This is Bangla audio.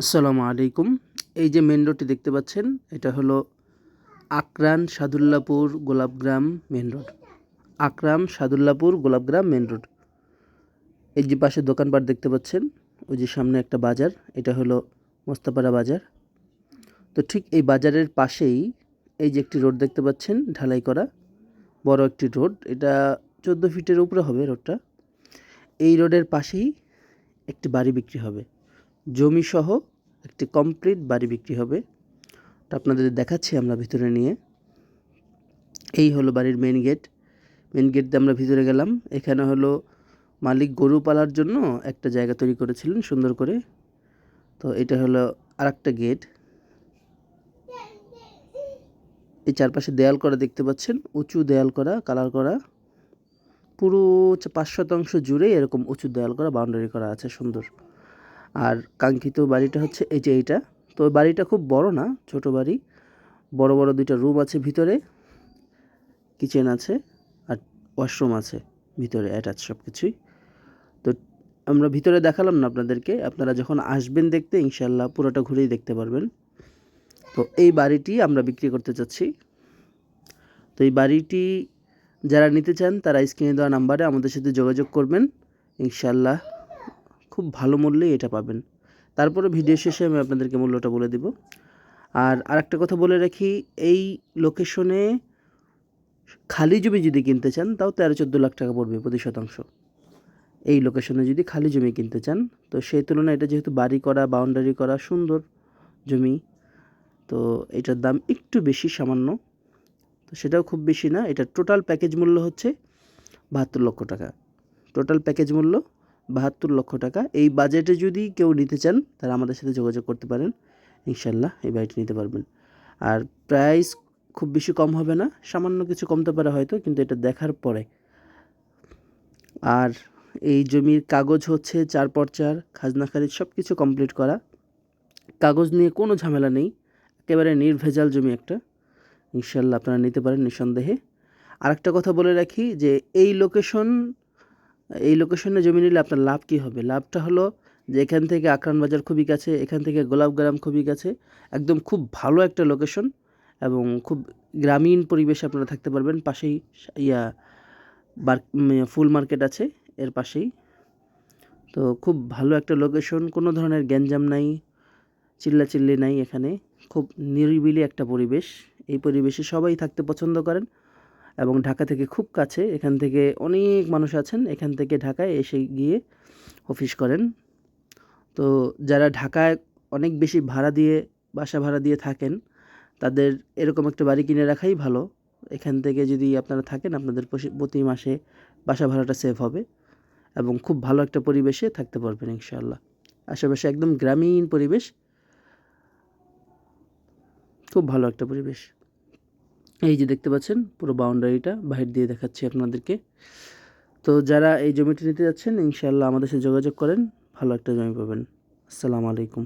আসসালামু আলাইকুম। এই যে মেন রোডটি দেখতে পাচ্ছেন, এটা হলো Akran Sadullapur Golapgram main road Akram Sadullapur Golapgram main road এই যে পাশে দোকানপাট দেখতে পাচ্ছেন, ওই যে সামনে একটা বাজার, এটা হলো মোস্তাপাড়া বাজার। তো ঠিক এই বাজারের পাশেই এই যে একটি রোড দেখতে পাচ্ছেন, ঢালাই করা, বড় একটি রোড এটা চোদ্দ ফিটের উপরে হবে রোডটা এই রোডের পাশেই একটি বাড়ি বিক্রি হবে। জমি সহ একটি কমপ্লিট বাড়ি বিক্রি হবে। তো আপনাদের দেখাচ্ছি আমরা ভিতরে নিয়ে। এই হলো বাড়ির মেন গেট মেন গেট দিয়ে আমরা ভিতরে গেলাম। এখানে হলো মালিক গরু পালার জন্য একটা জায়গা তৈরি করেছিলেন সুন্দর করে। তো এটা হলো আর গেট এই চারপাশে দেয়াল করা দেখতে পাচ্ছেন। উঁচু দেয়াল করা, কালার করা। পুরো পাঁচ শতাংশ জুড়ে এরকম উঁচু দেয়াল করা বাউন্ডারি করা আছে, সুন্দর। আর কাঙ্ক্ষিত বাড়িটা হচ্ছে এই যে এইটা। তো বাড়িটা খুব বড় না, ছোট বাড়ি। বড় বড় দুইটা রুম আছে ভিতরে, কিচেন আছে আর ওয়াশরুম আছে ভিতরে অ্যাটাচ সব কিছুই তো আমরা ভিতরে দেখালাম না আপনাদেরকে, আপনারা যখন আসবেন দেখতে ইনশাল্লাহ পুরোটা ঘুরেই দেখতে পারবেন। তো এই বাড়িটি আমরা বিক্রি করতে চাচ্ছি। তো এই বাড়িটি যারা নিতে চান তারা স্ক্রিনে দেওয়া নাম্বারে আমাদের সাথে যোগাযোগ করবেন ইনশাল্লাহ খুব ভালো মূল্যেই এটা পাবেন। তারপরে ভিডিও শেষে আমি আপনাদেরকে মূল্যটা বলে দিব। আর আরেকটা কথা বলে রাখি এই লোকেশনে খালি জমি যদি কিনতে চান তাও তেরো চোদ্দ লাখ টাকা পড়বে প্রতি শতাংশ। এই লোকেশনে যদি খালি জমি কিনতে চান তো সেই তুলনায় এটা যেহেতু বাড়ি করা বাউন্ডারি করা সুন্দর জমি তো এটার দাম একটু বেশি সামান্য। তো সেটাও খুব বেশি না এটা টোটাল প্যাকেজ মূল্য হচ্ছে বাহাত্তর লক্ষ টাকা। টোটাল প্যাকেজ মূল্য বাহাত্তর লক্ষ টাকা। এই বাজেটে যদি কেউ নিতে চান তারা আমাদের সাথে যোগাযোগ করতে পারেন। ইনশাল্লাহ এই বাড়িটি নিতে পারবেন। আর প্রাইস খুব বেশি কম হবে না, সামান্য কিছু কমতে পারে হয়তো, কিন্তু এটা দেখার পরে। আর এই জমির কাগজ হচ্ছে চার পর চার খাজনা খারিজ সব কিছু কমপ্লিট করা। কাগজ নিয়ে কোনো ঝামেলা নেই, একেবারে নির্ভেজাল জমি একটা। ইনশাল্লাহ আপনারা নিতে পারেন নিঃসন্দেহে। আরেকটা কথা বলে রাখি যে, এই লোকেশন এই লোকেশনে জমি নিলে আপনার লাভ কী হবে? লাভটা হলো যে এখান থেকে আকরান বাজার খুবই কাছে, এখান থেকে গোলাপগ্রাম খুবই কাছে। একদম খুব ভালো একটা লোকেশন এবং খুব গ্রামীণ পরিবেশে আপনারা থাকতে পারবেন। পাশেই ইয়া ফুল মার্কেট আছে এর পাশেই। তো খুব ভালো একটা লোকেশন কোনো ধরনের গ্যাঞ্জাম নাই, চিল্লাচিল্লি নাই এখানে। খুব নিরিবিলি একটা পরিবেশ। এই পরিবেশে সবাই থাকতে পছন্দ করেন। এবং ঢাকা থেকে খুব কাছে, এখান থেকে অনেক মানুষ আছেন, এখান থেকে ঢাকায় এসে গিয়ে অফিস করেন। তো যারা ঢাকায় অনেক বেশি ভাড়া দিয়ে, বাসা ভাড়া দিয়ে থাকেন, তাদের এরকম একটা বাড়ি কিনে রাখাই ভালো। এখান থেকে যদি আপনারা থাকেন, আপনাদের প্রতি মাসে বাসা ভাড়াটা সেভ হবে এবং খুব ভালো একটা পরিবেশে থাকতে পারবেন ইনশাআল্লাহ। আশেপাশে একদম গ্রামীণ পরিবেশ, খুব ভালো একটা পরিবেশ। এই যে দেখতে পাচ্ছেন, পুরো বাউন্ডারিটা বাহির দিয়ে দেখাচ্ছি আপনাদেরকে। তো যারা এই জমিটি নিতে যাচ্ছেন ইনশাল্লাহ আমাদের সাথে যোগাযোগ করেন, ভালো একটা জমি পাবেন। আসসালামু আলাইকুম।